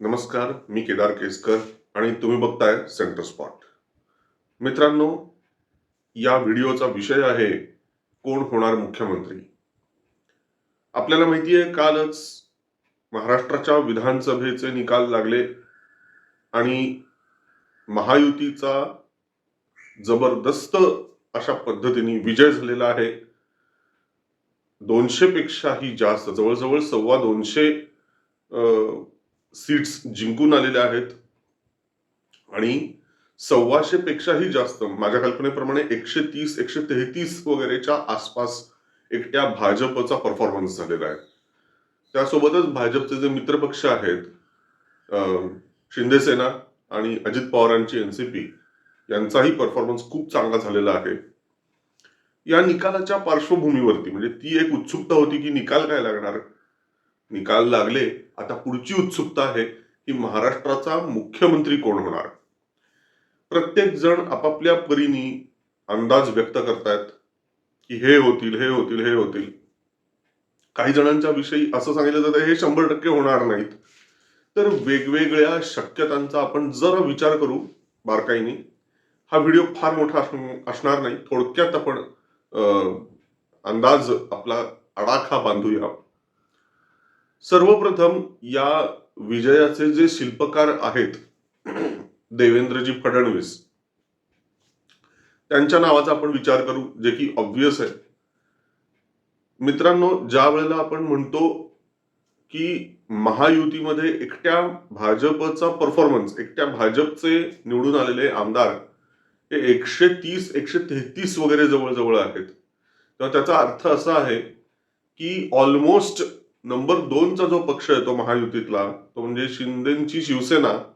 नमस्कार मी केदार केसकर आणि तुम्ही बघताय सेंटर स्पॉट मित्रांनो या व्हिडिओचा विषय आहे कोण होणार मुख्यमंत्री? आपल्याला माहिती आहे कालच महाराष्ट्राच्या विधानसभेचे निकाल लागले आणि महायुतीचा जबरदस्त अशा पद्धतीने विजय झालेला आहे. दोनशे पेक्षाही जास्त जवळजवळ सव्वा दोनशे सीट्स जिंकून आलेल्या आहेत. आणि सव्वाशे पेक्षाही जास्त माझ्या कल्पनेप्रमाणे एकशे तीस एकशे तेहतीस वगैरेच्या आसपास एकट्या भाजपचा परफॉर्मन्स झालेला आहे. त्यासोबतच भाजपचे जे मित्रपक्ष आहेत शिंदेसेना शिंदे सेना आणि अजित पवारांची एनसीपी यांचाही परफॉर्मन्स खूप चांगला झालेला आहे. या निकालाच्या पार्श्वभूमीवरती म्हणजे ती एक उत्सुकता होती की निकाल काय लागणार? निकाल लागले आता पुढची उत्सुकता आहे की महाराष्ट्राचा मुख्यमंत्री कोण होणार? प्रत्येक जण आपापल्या परीने अंदाज व्यक्त करतायत की हे होतील हे होतील हे होतील. काही जणांच्या विषयी असं सांगितलं जातं हे शंभर टक्के होणार नाहीत. तर वेगवेगळ्या शक्यतांचा आपण जरा विचार करू बारकाईने. हा व्हिडिओ फार मोठा असणार नाही. थोडक्यात आपण अंदाज आपला आडाखा बांधूया. सर्वप्रथम या विजयाचे जे शिल्पकार आहेत देवेंद्रजी फडणवीस त्यांच्या नावाचा आपण विचार करू जे की ऑब्विस आहे. मित्रांनो ज्या वेळेला आपण म्हणतो की महायुतीमध्ये एकट्या भाजपचा परफॉर्मन्स एकट्या भाजपचे निवडून आलेले आमदार हे एकशे तीस एकशे तेहतीस वगैरे जवळजवळ आहेत. तेव्हा त्याचा अर्थ असा आहे की ऑलमोस्ट नंबर दोनचा जो पक्ष आहे तो महायुतीतला तो म्हणजे शिंदेची शिवसेना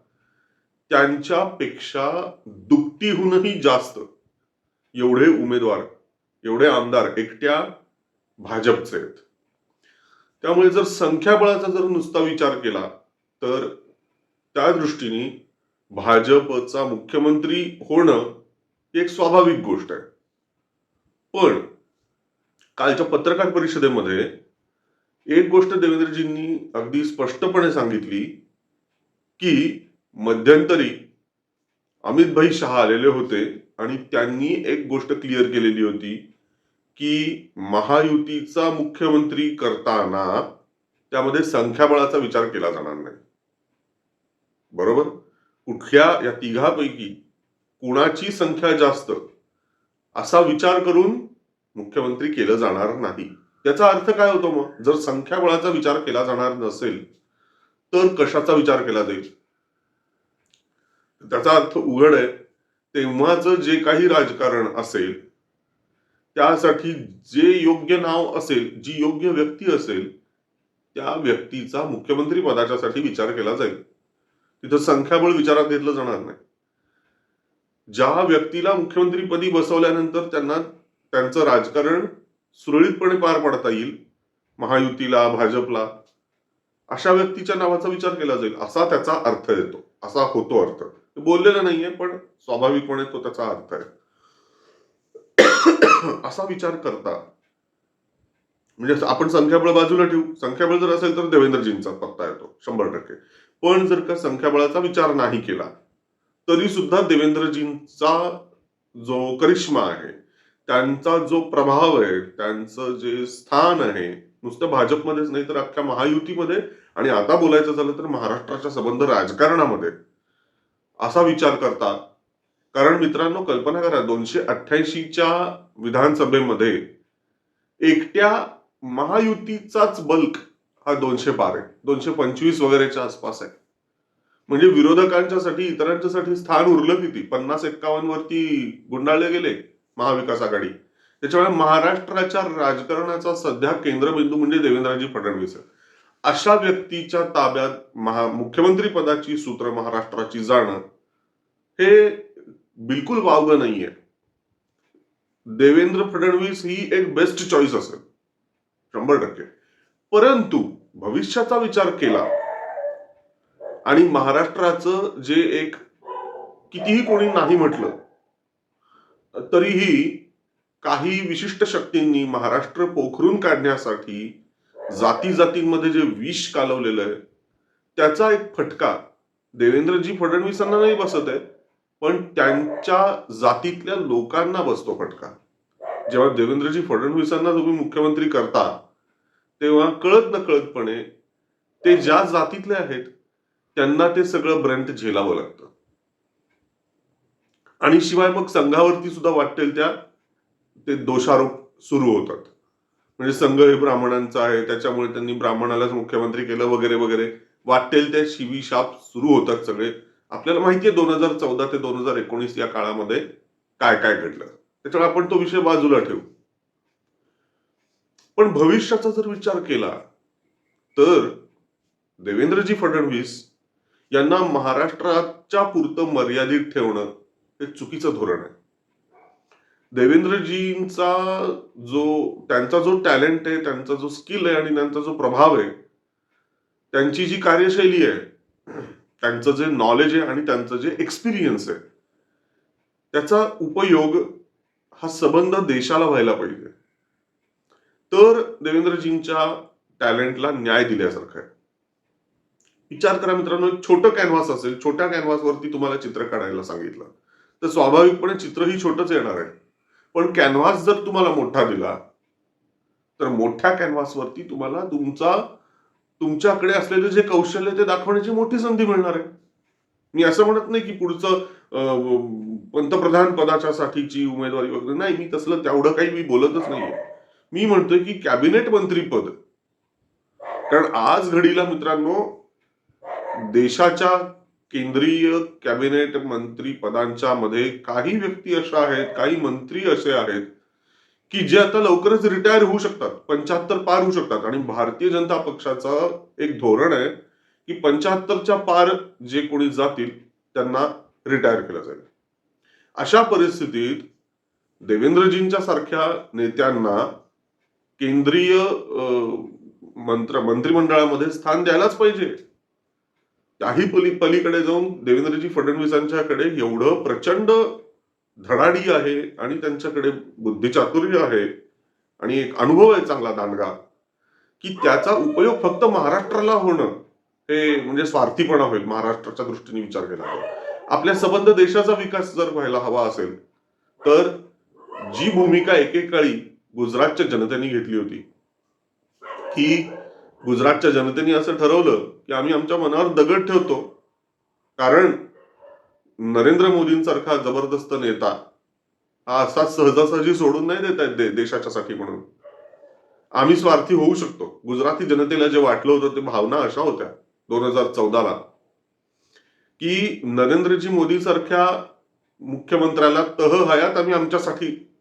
त्यांच्यापेक्षा दुपटीहूनही जास्त एवढे उमेदवार एवढे आमदार एकट्या भाजपचे आहेत. त्यामुळे जर संख्याबळाचा जर नुसता विचार केला तर त्या दृष्टीने भाजपचा मुख्यमंत्री होणं ही एक स्वाभाविक गोष्ट आहे. पण कालच्या पत्रकार परिषदेमध्ये एक गोष्ट देवेंद्रजींनी अगदी स्पष्टपणे सांगितली की मध्यंतरी अमित भाई शहा आलेले होते आणि त्यांनी एक गोष्ट क्लिअर केलेली होती की महायुतीचा मुख्यमंत्री करताना त्यामध्ये संख्याबळाचा विचार केला जाणार नाही. बरोबर? कुठल्या या तिघापैकी कुणाची संख्या जास्त असा विचार करून मुख्यमंत्री केलं जाणार नाही. याचा अर्थ काय होतो मग? जर संख्याबळाचा विचार केला जाणार नसेल तर कशाचा विचार केला जाईल? त्याचा अर्थ उघड आहे. तेव्हाच जे काही राजकारण असेल त्यासाठी जे योग्य नाव असेल जी योग्य व्यक्ती असेल त्या व्यक्तीचा मुख्यमंत्री पदाच्यासाठी विचार केला जाईल. तिथं संख्याबळ विचारात घेतलं जाणार नाही. ज्या व्यक्तीला मुख्यमंत्रीपदी बसवल्यानंतर त्यांना त्यांचं राजकारण सुरळीतपणे पार पाडता येईल महायुतीला भाजपला अशा व्यक्तीच्या नावाचा विचार केला जाईल असा त्याचा अर्थ येतो असा होतो अर्थ. बोललेला नाहीये पण स्वाभाविकपणे तो त्याचा अर्थ आहे. असा विचार करता म्हणजे आपण संख्याबळ बाजूला ठेवू संख्याबळ जर असेल तर देवेंद्रजींचा पत्ता येतो शंभर टक्के. पण जर का संख्याबळाचा विचार नाही केला तरी सुद्धा देवेंद्रजींचा जो करिश्मा आहे त्यांचा जो प्रभाव आहे त्यांचं जे स्थान आहे नुसतं भाजपमध्येच नाही तर अख्ख्या महायुतीमध्ये आणि आता बोलायचं झालं तर महाराष्ट्राच्या संबंध राजकारणामध्ये. असा विचार करता कारण मित्रांनो कल्पना करा दोनशे अठ्ठ्याऐंशीच्या विधानसभेमध्ये एकट्या महायुतीचाच बल्क हा दोनशे पार आहे. दोनशे पंचवीस वगैरेच्या आसपास आहे. म्हणजे विरोधकांच्यासाठी इतरांच्यासाठी स्थान उरलं किती? पन्नास एक्कावन्न वरती गुंडाळले गेले. महाविकास आघाडी. त्याच्यामुळे महाराष्ट्राच्या राजकारणाचा सध्या केंद्रबिंदू म्हणजे देवेंद्रजी फडणवीस अशा व्यक्तीच्या ताब्यात महा मुख्यमंत्री पदाची सूत्र महाराष्ट्राची जाणं हे बिलकुल वावगं नाहीये. देवेंद्र फडणवीस ही एक बेस्ट चॉईस असेल. शंभर टक्के. परंतु भविष्याचा विचार केला आणि महाराष्ट्राचं जे एक कितीही कोणी नाही म्हटलं तरीही काही विशिष्ट शक्तींनी महाराष्ट्र पोखरून काढण्यासाठी जाती जातींमध्ये जे विष कालवलेलं आहे त्याचा एक फटका देवेंद्रजी फडणवीसांना नाही बसत आहे पण त्यांच्या जातीतल्या लोकांना बसतो फटका. जेव्हा देवेंद्रजी फडणवीसांना तुम्ही मुख्यमंत्री करता तेव्हा कळत नकळतपणे ते ज्या जातीतले आहेत त्यांना ते सगळं ब्रँड झेलावं लागतं. आणि शिवाय मग संघावरती सुद्धा वाटेल त्या ते दोषारोप सुरू होतात. म्हणजे संघ हे ब्राह्मणांचा आहे त्याच्यामुळे त्यांनी ब्राह्मणालाच मुख्यमंत्री केलं वगैरे वगैरे. वाटेल त्या शिवीशाप सुरू होतात सगळे. आपल्याला माहितीये दोन हजार चौदा ते दोन हजार एकोणीस या काळामध्ये काय काय घडलं. त्याच्यामुळे आपण तो विषय बाजूला ठेवू. पण भविष्याचा जर विचार केला तर देवेंद्रजी फडणवीस यांना महाराष्ट्राच्या पुरतं मर्यादित ठेवणं हे चुकीचं धोरण आहे. देवेंद्रजींचा जो त्यांचा जो टॅलेंट आहे त्यांचा जो स्किल आहे आणि त्यांचा जो प्रभाव आहे त्यांची जी कार्यशैली आहे त्यांचं जे नॉलेज आहे आणि त्यांचं जे एक्सपिरियन्स आहे त्याचा उपयोग हा संबंध देशाला व्हायला पाहिजे. तर देवेंद्रजींच्या टॅलेंटला न्याय दिल्यासारखं आहे. विचार करा मित्रांनो एक छोटं कॅनव्हास असेल छोट्या कॅनव्हासवरती तुम्हाला चित्र काढायला सांगितलं. तर स्वाभाविकपणे चित्रही छोटंच येणार आहे. पण कॅनव्हास जर तुम्हाला मोठा दिला तर मोठ्या कॅनव्हासवरती तुम्हाला तुमचा तुमच्याकडे असलेले जे कौशल्य ते दाखवण्याची मोठी संधी मिळणार आहे. मी असं म्हणत नाही की पुढचं पंतप्रधान पदाच्या साठीची उमेदवारी वगैरे नाही मी तसलं तेवढं काही मी बोलतच नाहीये. मी म्हणतोय की कॅबिनेट मंत्रीपद. कारण आज घडीला मित्रांनो देशाच्या केंद्रीय कॅबिनेट मंत्री पदांच्या मध्ये काही व्यक्ती अशा आहेत काही मंत्री असे आहेत की जे आता लवकरच रिटायर होऊ शकतात पंच्याहत्तर पार होऊ शकतात. आणि भारतीय जनता पक्षाचं एक धोरण आहे की पंच्याहत्तरच्या पार जे कोणी जातील त्यांना रिटायर केलं जाईल. अशा परिस्थितीत देवेंद्रजींच्या सारख्या नेत्यांना केंद्रीय मंत्र मंत्रिमंडळामध्ये स्थान द्यायलाच पाहिजे. त्याही पली पलीकडे जाऊन देवेंद्रजी फडणवीसांच्याकडे एवढं प्रचंड धडाडी आहे आणि त्यांच्याकडे बुद्धिचातुर्य आहे आणि एक अनुभव आहे चांगला दांडगा की त्याचा उपयोग फक्त महाराष्ट्राला होणं हे म्हणजे स्वार्थीपणा होईल महाराष्ट्राच्या दृष्टीने विचार केला आपल्या संबंध देशाचा विकास जर व्हायला हवा असेल तर जी भूमिका एकेकाळी गुजरातच्या जनतेने घेतली होती की गुजरातच्या जनतेने असं ठरवलं की आम्ही आमच्या मनावर दगड ठेवतो. कारण नरेंद्र मोदींसारखा जबरदस्त नेता हा असा सहजासहजी सोडून नाही देत आहेत दे- देशाच्यासाठी म्हणून. आम्ही स्वार्थी होऊ शकतो. गुजराती जनतेला जे वाटलं होतं ते भावना अशा होत्या दोन हजार चौदाला. की नरेंद्रजी मोदी सारख्या मुख्यमंत्र्याला तह हयात आम्ही आमच्यासाठी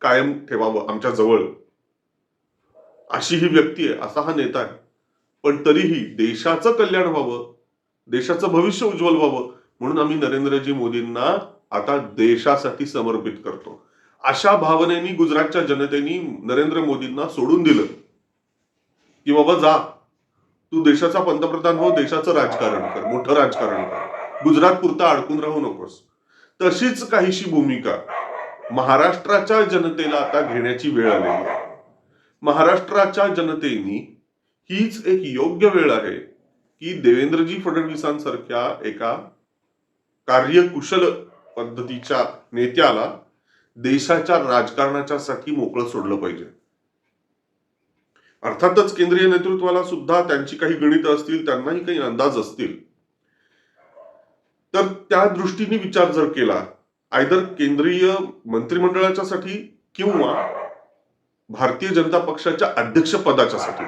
कायम ठेवावं आमच्या जवळ. अशी ही व्यक्ती आहे असा हा नेता आहे. पण तरीही देशाचं कल्याण व्हावं देशाचं भविष्य उज्ज्वल व्हावं म्हणून आम्ही नरेंद्रजी मोदींना आता देशासाठी समर्पित करतो. अशा भावनेनी गुजरातच्या जनतेनी नरेंद्र मोदींना सोडून दिलं. की बाबा जा तू देशाचा पंतप्रधान हो देशाचं राजकारण कर मोठं राजकारण कर. गुजरात पुरता अडकून राहू नकोस. तशीच काहीशी भूमिका महाराष्ट्राच्या जनतेला आता घेण्याची वेळ आलेली आहे. महाराष्ट्राच्या जनतेनी हीच एक योग्य वेळ आहे की देवेंद्रजी फडणवीसांसारख्या एका कार्यकुशल पद्धतीच्या नेत्याला देशाच्या राजकारणाच्या साठी मोकळं सोडलं पाहिजे. अर्थातच केंद्रीय नेतृत्वाला सुद्धा त्यांची काही गणित असतील त्यांनाही काही अंदाज असतील. तर त्या दृष्टीने विचार जर केला आयदर केंद्रीय मंत्रिमंडळाच्या साठी किंवा भारतीय जनता पक्षाच्या अध्यक्षपदाच्या साठी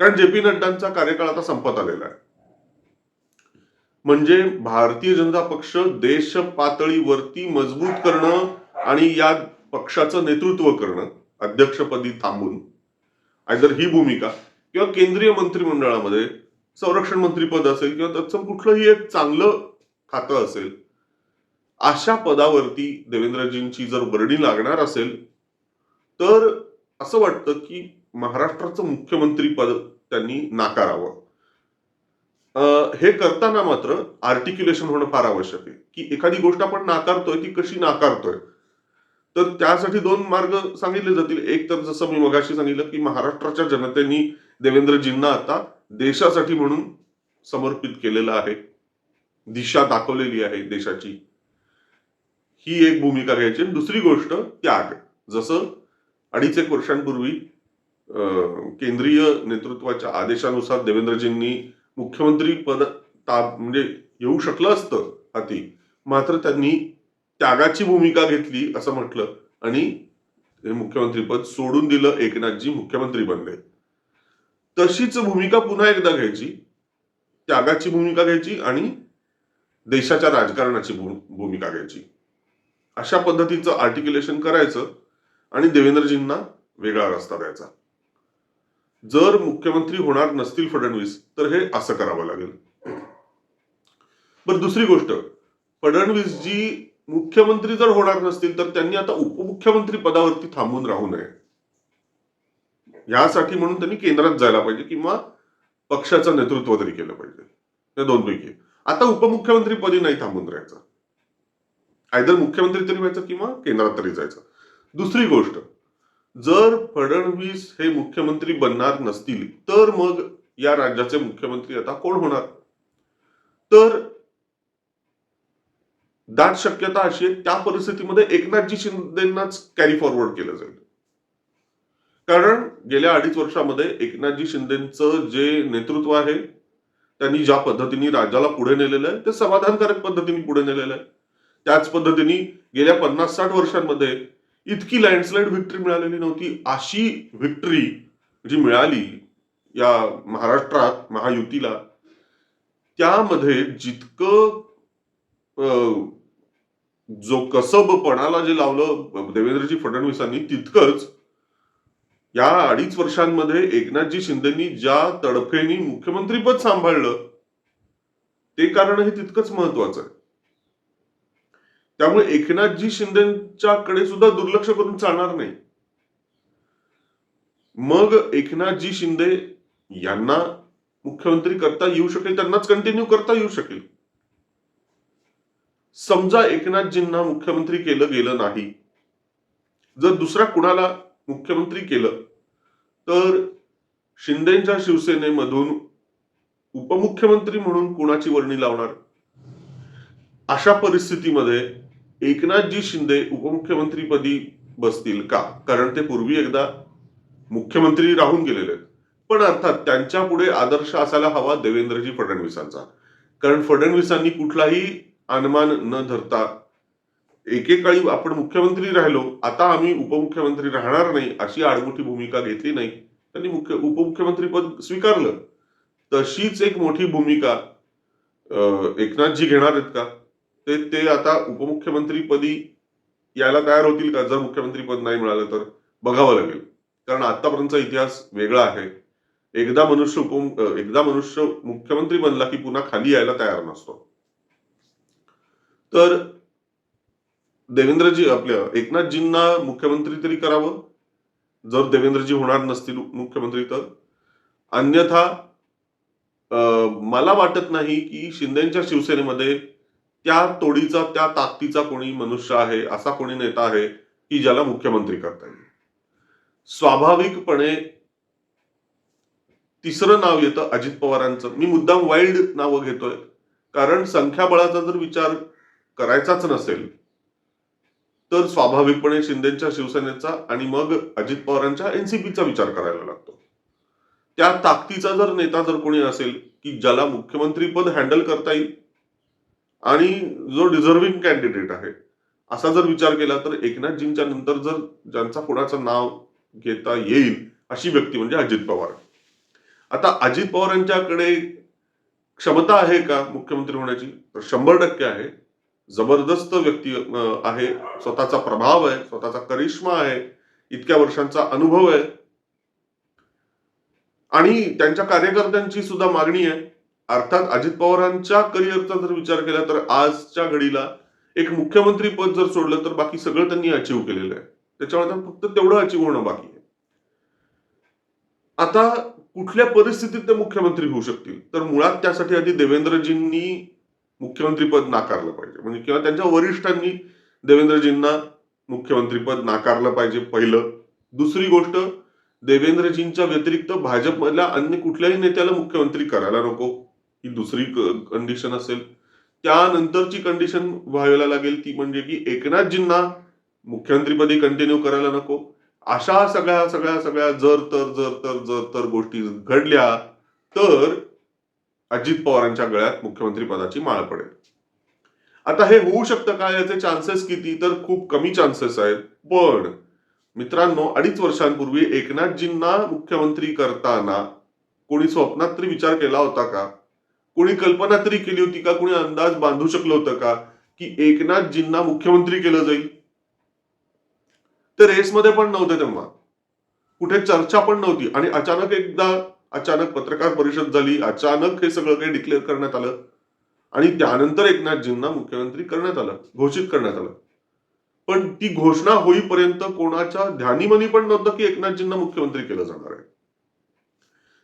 कारण जे पी नड्डांचा कार्यकाळ आता संपत आलेला आहे. म्हणजे भारतीय जनता पक्ष देश पातळीवरती मजबूत करणं आणि या पक्षाचं नेतृत्व करणं अध्यक्षपदी थांबून. आयदर ही भूमिका किंवा केंद्रीय मंत्रिमंडळामध्ये संरक्षण मंत्रीपद असेल किंवा तत्सम कुठलंही एक चांगलं खातं असेल अशा पदावरती देवेंद्रजींची जर वर्णी लागणार असेल तर असं वाटतं की महाराष्ट्राचं मुख्यमंत्री पद त्यांनी नाकारावं. हे करताना मात्र आर्टिक्युलेशन होणं फार आवश्यक आहे. की एखादी गोष्ट आपण नाकारतोय ती कशी नाकारतोय? तर त्यासाठी दोन मार्ग सांगितले जातील. एक तर जसं मी मगाशी सांगितलं की महाराष्ट्राच्या जनतेनी देवेंद्रजींना आता देशासाठी म्हणून समर्पित केलेलं आहे. दिशा दाखवलेली आहे देशाची. ही एक भूमिका घ्यायची. दुसरी गोष्ट त्याग. जसं अडीच एक वर्षांपूर्वी केंद्रीय नेतृत्वाच्या आदेशानुसार देवेंद्रजींनी मुख्यमंत्री पद ताप म्हणजे येऊ शकलं असतं हाती मात्र त्यांनी त्यागाची भूमिका घेतली असं म्हटलं आणि हे मुख्यमंत्रीपद सोडून दिलं एकनाथजी मुख्यमंत्री बनले. तशीच भूमिका पुन्हा एकदा घ्यायची त्यागाची भूमिका घ्यायची आणि देशाच्या राजकारणाची भू- भूमिका घ्यायची. अशा पद्धतीचं आर्टिक्युलेशन करायचं आणि देवेंद्रजींना वेगळा रस्ता द्यायचा. जर मुख्यमंत्री होणार नसतील फडणवीस तर हे असं करावं लागेल. बरं दुसरी गोष्ट. फडणवीस जी मुख्यमंत्री जर होणार नसतील तर त्यांनी आता उपमुख्यमंत्री पदावरती थांबून राहू नये. यासाठी म्हणून त्यांनी केंद्रात जायला पाहिजे किंवा पक्षाचं नेतृत्व तरी केलं पाहिजे. या दोनपैकी. आता उपमुख्यमंत्री पदी नाही थांबून राहायचं. आयदर मुख्यमंत्री तरी व्हायचं किंवा केंद्रात तरी जायचं. दुसरी गोष्ट जर फडणवीस हे मुख्यमंत्री बनणार नसतील तर मग या राज्याचे मुख्यमंत्री आता कोण होणार? तर दाट शक्यता अशी आहे त्या परिस्थितीमध्ये एकनाथजी शिंदेनाच कॅरी फॉरवर्ड केलं जाईल. कारण गेल्या अडीच वर्षामध्ये एकनाथजी शिंदेचं जे नेतृत्व आहे त्यांनी ज्या पद्धतीने राज्याला पुढे नेलेलं आहे ते समाधानकारक पद्धतीने पुढे नेलेलं आहे. त्याच पद्धतीने गेल्या पन्नास साठ वर्षांमध्ये इतकी लँडस्लाईड व्हिक्टरी मिळालेली नव्हती. अशी व्हिक्टरी जी मिळाली या महाराष्ट्रात महायुतीला त्यामध्ये जितकं अं, जो कसबपणाला जे लावलं देवेंद्रजी फडणवीसांनी तितकंच या अडीच वर्षांमध्ये एकनाथजी शिंदेनी ज्या तडफेनी मुख्यमंत्रीपद सांभाळलं ते कारणही तितकंच महत्वाचं आहे. त्यामुळे एकनाथजी शिंदेच्याकडे सुद्धा दुर्लक्ष करून चालणार नाही. मग एकनाथजी शिंदे यांना मुख्यमंत्री करता येऊ शकेल त्यांनाच कंटिन्यू करता येऊ शकेल. समजा एकनाथजींना मुख्यमंत्री केलं गेलं नाही जर दुसऱ्या कुणाला मुख्यमंत्री केलं तर शिंदेच्या शिवसेनेमधून उपमुख्यमंत्री म्हणून कुणाची वर्णी लावणार? अशा परिस्थितीमध्ये एकनाथजी शिंदे उपमुख्यमंत्रीपदी बसतील का? कारण ते पूर्वी एकदा मुख्यमंत्री राहून गेलेले आहेत. पण अर्थात त्यांच्या पुढे आदर्श असायला हवा देवेंद्रजी फडणवीसांचा. कारण फडणवीसांनी कुठलाही अनुमान न धरता एकेकाळी आपण मुख्यमंत्री राहिलो आता आम्ही उपमुख्यमंत्री राहणार नाही अशी आडमुठी भूमिका घेतली नाही. त्यांनी मुख्य उपमुख्यमंत्री पद स्वीकारलं. तशीच एक मोठी भूमिका एकनाथजी घेणार आहेत का? ते ते आता उपमुख्यमंत्रीपदी यायला तयार होतील का? जर मुख्यमंत्री पद नाही मिळालं तर बघावं लागेल. कारण आतापर्यंतचा इतिहास वेगळा आहे. एकदा मनुष्य उप एकदा मनुष्य मुख्यमंत्री बनला की पुन्हा खाली यायला तयार नसतो. तर देवेंद्रजी आपल्या एकनाथजींना मुख्यमंत्री तरी करावं. जर देवेंद्रजी होणार नसतील मुख्यमंत्री तर. अन्यथा मला वाटत नाही की शिंदेच्या शिवसेनेमध्ये त्या तोडीचा त्या ताकदीचा कोणी मनुष्य आहे असा कोणी नेता आहे की ज्याला मुख्यमंत्री करता येईल. स्वाभाविकपणे तिसरं नाव येतं अजित पवारांचं. मी मुद्दाम वाईल्ड नावं घेतोय. कारण संख्याबळाचा जर विचार करायचाच नसेल तर स्वाभाविकपणे शिंदेच्या शिवसेनेचा आणि मग अजित पवारांच्या एनसीपीचा विचार करायला लागतो. त्या ताकदीचा जर नेता जर कोणी असेल की ज्याला मुख्यमंत्रीपद हँडल करता येईल आणि जो डिझर्विंग कॅन्डिडेट आहे असा जर विचार केला तर एकनाथजींच्या नंतर जर ज्यांचा कुणाचं नाव घेता येईल अशी व्यक्ती म्हणजे अजित पवार. आता अजित पवार यांच्याकडे क्षमता आहे का मुख्यमंत्री होण्याची? तर शंभर टक्के आहे. जबरदस्त व्यक्ती आहे. स्वतःचा प्रभाव आहे स्वतःचा करिश्मा आहे. इतक्या वर्षांचा अनुभव आहे. आणि त्यांच्या कार्यकर्त्यांची सुद्धा मागणी आहे. अर्थात अजित पवारांच्या करिअरचा जर विचार केला तर आजच्या घडीला एक मुख्यमंत्री पद जर सोडलं तर बाकी सगळं त्यांनी अचीव केलेलं आहे. त्याच्यामुळे फक्त तेवढं अचीव होणं बाकी आहे. आता कुठल्या परिस्थितीत ते मुख्यमंत्री होऊ शकतील? तर मुळात त्यासाठी आधी देवेंद्रजींनी मुख्यमंत्रीपद नाकारलं पाहिजे. म्हणजे किंवा त्यांच्या वरिष्ठांनी देवेंद्रजींना मुख्यमंत्रीपद नाकारलं पाहिजे पहिलं. दुसरी गोष्ट देवेंद्रजींच्या व्यतिरिक्त भाजपमधल्या अन्य कुठल्याही नेत्याला मुख्यमंत्री करायला नको. ही दुसरी कंडिशन असेल. त्यानंतरची कंडिशन व्हायला लागेल ती म्हणजे की एकनाथजींना मुख्यमंत्रीपदी कंटिन्यू करायला नको. अशा सगळ्या सगळ्या सगळ्या जर तर जर तर जर तर गोष्टी घडल्या तर अजित पवारांच्या गळ्यात मुख्यमंत्री पदाची माळ पडेल. आता हे होऊ शकतं का? याचे चान्सेस किती? तर खूप कमी चान्सेस आहेत. पण मित्रांनो अडीच वर्षांपूर्वी एकनाथजींना मुख्यमंत्री करताना कोणी स्वप्नात तरी विचार केला होता का? कोणी कल्पना तरी केली होती का? कोणी अंदाज बांधू शकलं होतं का? की एकनाथजींना मुख्यमंत्री केलं जाईल? ते रेसमध्ये पण नव्हते तेव्हा. कुठे चर्चा पण नव्हती. आणि अचानक एकदा अचानक पत्रकार परिषद झाली. अचानक हे सगळं काही डिक्लेअर करण्यात आलं. आणि त्यानंतर एकनाथजींना मुख्यमंत्री करण्यात आलं. घोषित करण्यात आलं. पण ती घोषणा होईपर्यंत कोणाच्या ध्यानीमनी पण नव्हतं की एकनाथजींना मुख्यमंत्री केलं जाणार आहे.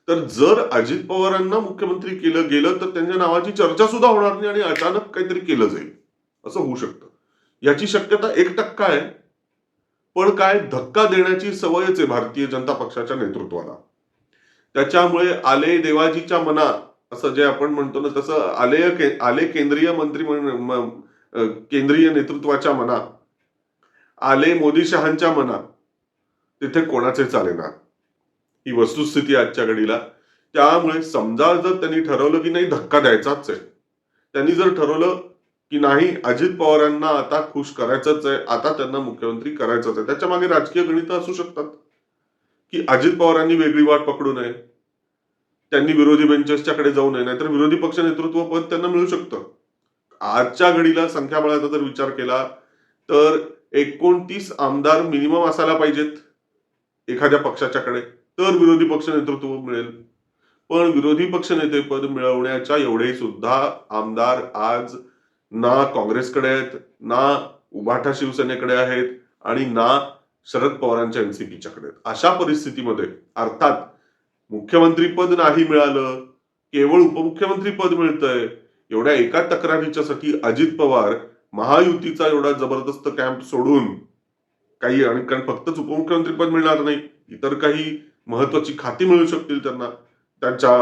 तर जर अजित पवारांना मुख्यमंत्री केलं गेलं तर त्यांच्या नावाची चर्चा सुद्धा होणार नाही आणि अचानक काहीतरी केलं जाईल. असं होऊ शकतं. याची शक्यता एक टक्का आहे. पण काय धक्का देण्याची सवयच आहे भारतीय जनता पक्षाच्या नेतृत्वाला. त्याच्यामुळे आले देवाजीच्या मना असं जे आपण म्हणतो ना तसं आले के- आले केंद्रीय मंत्री केंद्रीय नेतृत्वाच्या मना आले मोदी शहांच्या मना तिथे कोणाचे चालेना ही वस्तुस्थिती आजच्या घडीला. त्यामुळे समजा जर त्यांनी ठरवलं की नाही धक्का द्यायचाच आहे. त्यांनी जर ठरवलं की नाही अजित पवारांना आता खुश करायचंच आहे आता त्यांना मुख्यमंत्री करायचंच आहे त्याच्यामागे राजकीय गणित असू शकतात. की अजित पवारांनी वेगळी वाट पकडू नये. त्यांनी विरोधी बेंचेसच्याकडे जाऊ नये नाहीतर विरोधी पक्ष नेतृत्व पद त्यांना मिळू शकतं. आजच्या घडीला संख्याबळाचा जर विचार केला तर एकोणतीस आमदार मिनिमम असायला पाहिजेत एखाद्या पक्षाच्याकडे. तर विरोधी पक्ष नेतृत्व मिळेल. पण विरोधी पक्ष नेतेपद मिळवण्याच्या एवढे सुद्धा आमदार आज ना काँग्रेसकडे आहेत ना उभाठा शिवसेनेकडे आहेत आणि ना शरद पवारांच्या एनसीपीच्याकडे आहेत. अशा परिस्थितीमध्ये अर्थात मुख्यमंत्री पद नाही मिळालं केवळ उपमुख्यमंत्री पद मिळतंय एवढ्या एका तक्रारीच्यासाठी अजित पवार महायुतीचा एवढा जबरदस्त कॅम्प सोडून काही आणि कारण फक्तच उपमुख्यमंत्री पद मिळणार नाही इतर काही महत्वाची खाती मिळू शकतील त्यांना त्यांच्या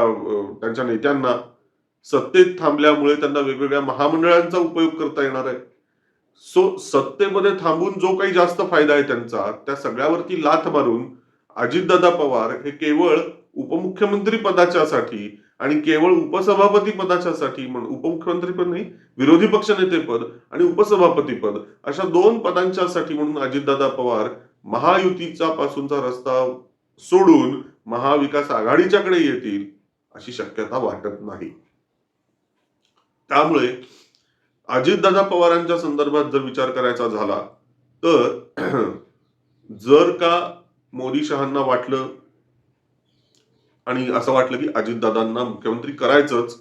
त्यांच्या नेत्यांना. सत्तेत थांबल्यामुळे त्यांना वेगवेगळ्या महामंडळांचा उपयोग करता येणार आहे. सो सत्तेमध्ये थांबून जो काही जास्त फायदा आहे त्यांचा त्या सगळ्यावरती लाथ मारून अजितदादा पवार हे केवळ उपमुख्यमंत्री पदाच्यासाठी आणि केवळ उपसभापती पदाच्यासाठी म्हणून उपमुख्यमंत्री पद नाही विरोधी पक्षनेते पद आणि उपसभापती पद अशा दोन पदांच्यासाठी म्हणून अजितदादा पवार महायुतीचा पासूनचा रस्ता सोडून महाविकास आघाडीच्याकडे येतील अशी शक्यता वाटत नाही. त्यामुळे अजितदादा पवारांच्या संदर्भात जर विचार करायचा झाला तर जर का मोदी शहांना वाटलं आणि असं वाटलं की अजितदादांना मुख्यमंत्री करायचंच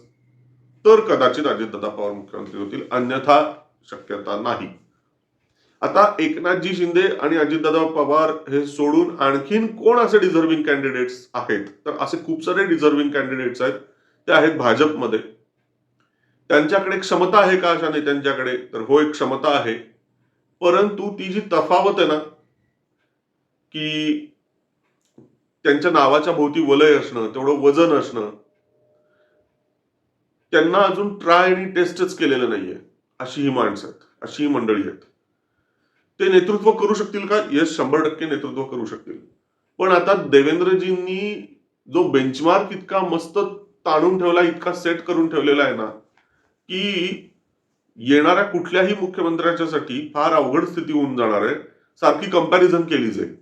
तर कदाचित अजितदादा पवार मुख्यमंत्री होतील. अन्यथा शक्यता नाही. आता एकनाथजी शिंदे आणि अजितदादा पवार हे सोडून आणखीन कोण असे डिझर्विंग कॅन्डिडेट्स आहेत? तर असे खूप सारे डिझर्विंग कॅन्डिडेट्स आहेत. ते आहेत भाजपमध्ये. त्यांच्याकडे क्षमता आहे का अशा नेत्यांच्याकडे? तर हो एक क्षमता आहे. परंतु ती जी तफावत आहे ना की त्यांच्या नावाच्या भोवती वलय असणं तेवढं वजन असणं त्यांना अजून ट्राय आणि टेस्टच केलेलं नाहीये अशी ही माणसं आहेत अशी ही मंडळी आहेत. ते नेतृत्व करू शकतील का? यस शंभर टक्के नेतृत्व करू शकतील. पण आता देवेंद्रजींनी जो बेंचमार्क इतका मस्त ताणून ठेवला इतका सेट करून ठेवलेला आहे ना की येणाऱ्या कुठल्याही मुख्यमंत्र्याच्यासाठी फार अवघड स्थिती होऊन जाणार आहे. सारखी कंपॅरिझन केली जाईल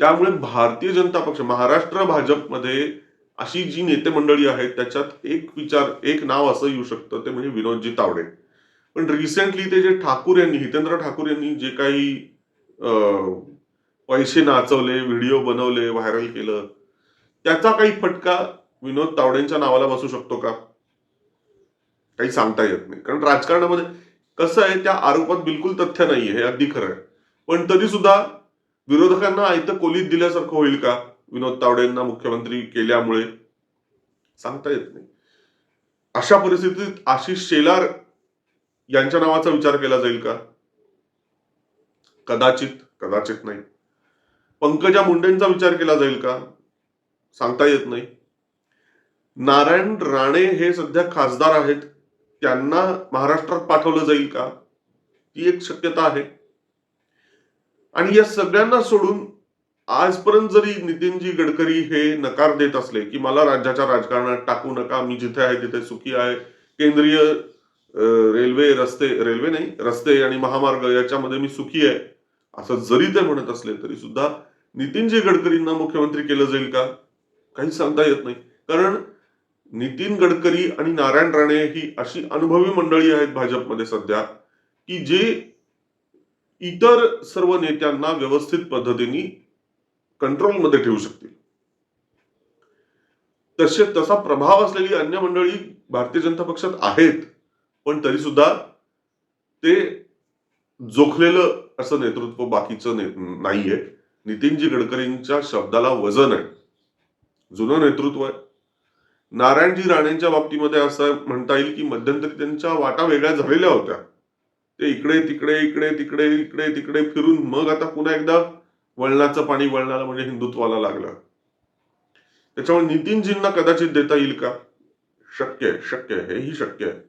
त्यामुळे भारतीय जनता पक्ष महाराष्ट्र भाजपमध्ये अशी जी नेते मंडळी आहेत त्याच्यात एक विचार एक नाव असं येऊ शकतं ते म्हणजे विनोदजी तावडे. पण रिसेंटली ते जे ठाकूर यांनी हितेंद्र ठाकूर यांनी जे काही अं, पैसे नाचवले व्हिडिओ बनवले व्हायरल केलं त्याचा काही फटका विनोद तावडेंच्या नावाला बसू शकतो का? काही सांगता येत नाही. कारण राजकारणामध्ये कसं आहे त्या आरोपात बिलकुल तथ्य नाहीये हे अगदी खरं आहे. पण तरी सुद्धा विरोधकांना आयतं कोलीत दिल्यासारखं होईल का? विनोद तावडेंना मुख्यमंत्री केल्यामुळे? सांगता येत नाही. अशा परिस्थितीत आशिष शेलार यांच्या नावाचा विचार केला जाईल का? कदाचित कदाचित नाही. पंकजा मुंडेंचा विचार केला जाईल का? सांगता येत नाही. नारायण राणे हे सध्या खासदार आहेत. त्यांना महाराष्ट्रात पाठवलं जाईल का? ती एक शक्यता आहे. आणि या सगळ्यांना सोडून आजपर्यंत जरी नितीनजी गडकरी हे नकार देत असले की मला राज्याच्या राजकारणात टाकू नका मी जिथे आहे तिथे सुखी आहे केंद्रीय रेल्वे रस्ते रेल्वे नाही रस्ते आणि महामार्ग याच्यामध्ये मी सुखी आहे. असं जरी ते म्हणत असले तरी सुद्धा नितीनजी गडकरींना मुख्यमंत्री केलं जाईल का? काही सांगता येत नाही. कारण नितीन गडकरी आणि नारायण राणे ही अशी अनुभवी मंडळी आहेत भाजपमध्ये सध्या की जे इतर सर्व नेत्यांना व्यवस्थित पद्धतीने कंट्रोलमध्ये ठेवू शकतील. तसे तसा प्रभाव असलेली अन्य मंडळी भारतीय जनता पक्षात आहेत. पण तरी सुद्धा ते जोखलेलं असं नेतृत्व बाकीचं नाहीये. नितीनजी गडकरींच्या शब्दाला वजन आहे. जुनं नेतृत्व आहे. नारायणजी राणेंच्या बाबतीमध्ये असं म्हणता येईल की मध्यंतरी त्यांच्या वाटा वेगळ्या झालेल्या होत्या. ते इकडे तिकडे इकडे तिकडे इकडे तिकडे फिरून मग आता पुन्हा एकदा वळणाचं पाणी वळणाला म्हणजे हिंदुत्वाला लागलं. त्याच्यामुळे नितीनजींना कदाचित देता येईल का? शक्य आहे शक्य आहे हेही शक्य आहे.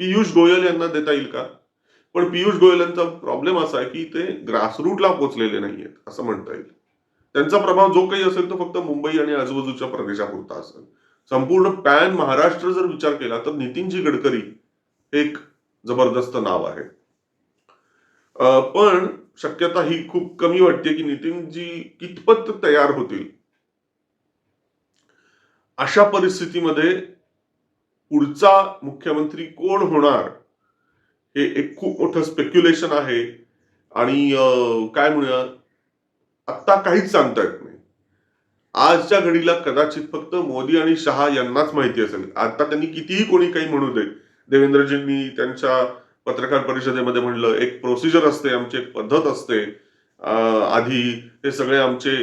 पियुष गोयल यांना देता येईल का? पण पियुष गोयल यांचा प्रॉब्लेम असा आहे की ते ग्रासरूटला पोचलेले आहेत असं म्हणता येईल. त्यांचा प्रभाव जो काही असेल तो फक्त मुंबई आणि आजूबाजूच्या प्रदेशापुरता असेल. संपूर्ण पॅन महाराष्ट्र जर विचार केला तर नितीनजी गडकरी हे एक जबरदस्त नाव आहे. पण शक्यता ही खूप कमी वाटते की नितीनजी कितपत तयार होतील? अशा परिस्थितीमध्ये पुढचा मुख्यमंत्री कोण होणार हे एक खूप मोठं स्पेक्युलेशन आहे. आणि काय म्हणूया? आत्ता काहीच सांगता येत नाही. आजच्या घडीला कदाचित फक्त मोदी आणि शहा यांनाच माहिती असेल. आता त्यांनी कितीही कोणी काही म्हणू दे. देवेंद्रजींनी त्यांच्या पत्रकार परिषदेमध्ये म्हणलं एक प्रोसिजर असते आमची एक पद्धत असते. आधी हे सगळे आमचे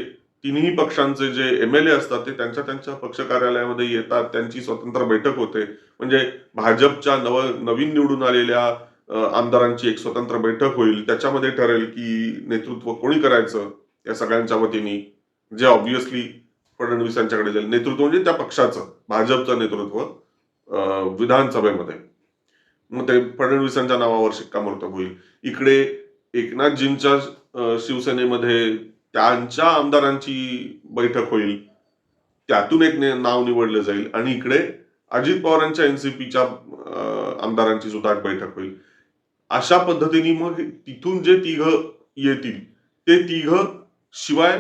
तिन्ही पक्षांचे जे एम एल ए असतात ते त्यांच्या त्यांच्या पक्ष कार्यालयामध्ये येतात. त्यांची स्वतंत्र बैठक होते. म्हणजे भाजपच्या नव नवीन निवडून आलेल्या आमदारांची एक स्वतंत्र बैठक होईल. त्याच्यामध्ये ठरेल की नेतृत्व कोणी करायचं या सगळ्यांच्या वतीने? जे ऑब्विसली फडणवीसांच्याकडे जाईल. नेतृत्व म्हणजे त्या पक्षाचं भाजपचं नेतृत्व विधानसभेमध्ये. मग ते फडणवीसांच्या नावावर शिक्कामोर्तब होईल. इकडे एकनाथजींच्या शिवसेनेमध्ये त्यांच्या आमदारांची बैठक होईल त्यातून एक नाव निवडलं जाईल आणि इकडे अजित पवारांच्या एनसीपीच्या आमदारांची सुद्धा एक बैठक होईल. अशा पद्धतीने मग तिथून जे तिघ येतील ते तिघ शिवाय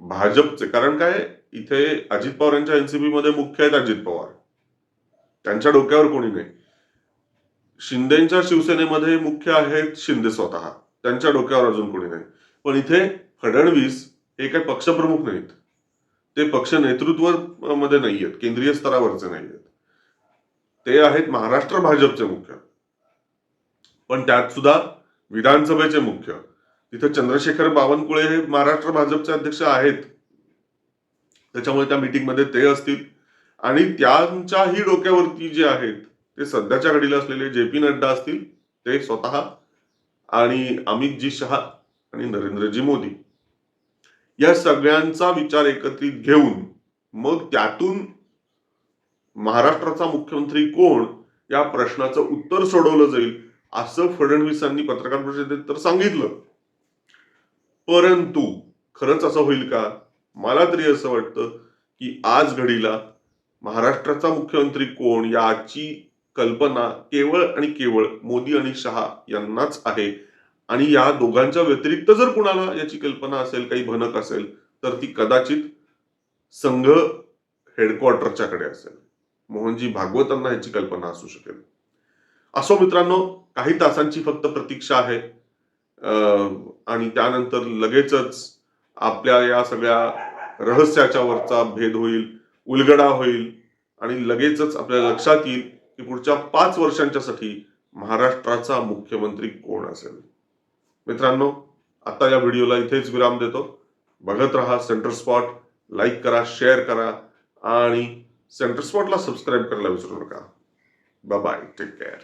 भाजपचे. कारण काय? इथे अजित पवार यांच्या एनसीपी मध्ये मुख्य आहेत अजित पवार. त्यांच्या डोक्यावर कोणी नाही. शिंदेच्या शिवसेनेमध्ये मुख्य आहेत शिंदे स्वतः. त्यांच्या डोक्यावर अजून कोणी नाही. पण इथे फडणवीस हे काही पक्षप्रमुख नाहीत. ते पक्ष नेतृत्वमध्ये नाही आहेत केंद्रीय स्तरावरचे नाही आहेत ते आहेत महाराष्ट्र भाजपचे मुख्य. पण त्यात सुद्धा विधानसभेचे मुख्य. तिथे चंद्रशेखर बावनकुळे हे महाराष्ट्र भाजपचे अध्यक्ष आहेत. त्याच्यामुळे त्या मीटिंगमध्ये ते असतील. आणि त्यांच्याही डोक्यावरती जे आहेत ते सध्याच्या घडीला असलेले जे पी नड्डा असतील ते स्वतः आणि अमितजी शहा आणि नरेंद्रजी मोदी या सगळ्यांचा विचार एकत्रित घेऊन मग त्यातून महाराष्ट्राचा मुख्यमंत्री कोण या प्रश्नाचं उत्तर सोडवलं जाईल असं फडणवीसांनी पत्रकार परिषदेत तर सांगितलं. परंतु खरंच असं होईल का? मला तरी असं वाटतं की आज घडीला महाराष्ट्राचा मुख्यमंत्री कोण याची कल्पना केवळ आणि केवळ मोदी आणि शहा यांनाच आहे. आणि या दोघांच्या व्यतिरिक्त जर कुणाला याची कल्पना असेल काही भनक असेल तर ती कदाचित संघ हेडक्वार्टरच्याकडे असेल. मोहनजी भागवतांना याची कल्पना असू शकेल. असो मित्रांनो काही तासांची फक्त प्रतीक्षा आहे. अं, आणि त्यानंतर लगेचच आपल्या या सगळ्या रहस्याच्या वरचा भेद होईल उलगडा होईल आणि लगेचच आपल्या लक्षात येईल की पुढच्या पाच वर्षांच्यासाठी महाराष्ट्राचा मुख्यमंत्री कोण असेल? मित्रांनो आता या व्हिडिओला इथेच विराम देतो. बघत राहा सेंटर स्पॉट लाईक करा शेअर करा आणि सेंटर स्पॉटला सबस्क्राईब करायला विसरू नका. Bye take care